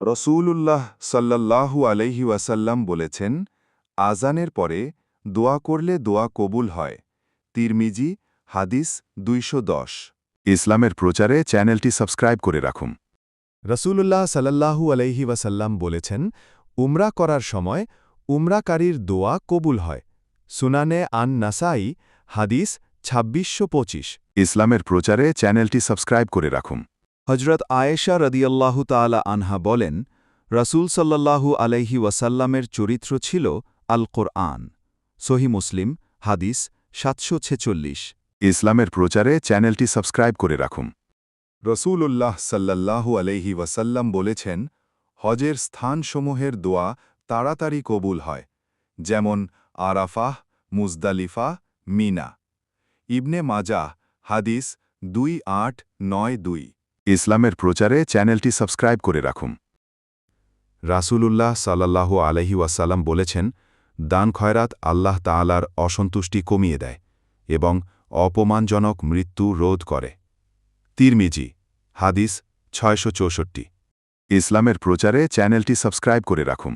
রসূলুল্লাহ সাল্লাল্লাহু আলাইহি ওয়াসাল্লাম বলেছেন, আজানের পরে দোয়া করলে দোয়া কবুল হয়। তিরমিজি, হাদিস দুইশো দশ। ইসলামের প্রচারে চ্যানেলটি সাবস্ক্রাইব করে রাখুন। রসূলুল্লাহ সাল্লাল্লাহু আলাইহি ওয়াসাল্লাম বলেছেন, উমরা করার সময় উমরাকারীর দোয়া কবুল হয়। সুনানে আন নাসাই হাদিস ছাব্বিশশো ইসলামের প্রচারে চ্যানেলটি সাবস্ক্রাইব করে রাখুন। হজরত আয়েশা রদিয়াল্লাহু তাআলা আনহা বলেন রসূল সাল্লাল্লাহু আলাইহি ওয়াসাল্লামের চরিত্র ছিল আল কোরআন সহি মুসলিম হাদিস সাতশো ছেচল্লিশ। ইসলামের প্রচারে চ্যানেলটি সাবস্ক্রাইব করে রাখুন। রসূলুল্লাহ সাল্লাল্লাহু আলাইহি ওয়াসাল্লাম বলেছেন হজের স্থানসমূহের দোয়া তাড়াতাড়ি কবুল হয় যেমন Arafah Muzdalifah Mina. Ibn Majah হাদিস দুই আট নয় দুই। ইসলামের প্রচারে চ্যানেলটি সাবস্ক্রাইব করে রাখুন। রাসূলুল্লাহ সাল্লাল্লাহু আলহি ওয়াসাল্লাম বলেছেন, দান খয়রাত আল্লাহ তাআলার অসন্তুষ্টি কমিয়ে দেয় এবং অপমানজনক মৃত্যু রোধ করে। তিরমিজি, হাদিস ছয়শো চৌষট্টি। ইসলামের প্রচারে চ্যানেলটি সাবস্ক্রাইব করে রাখুন।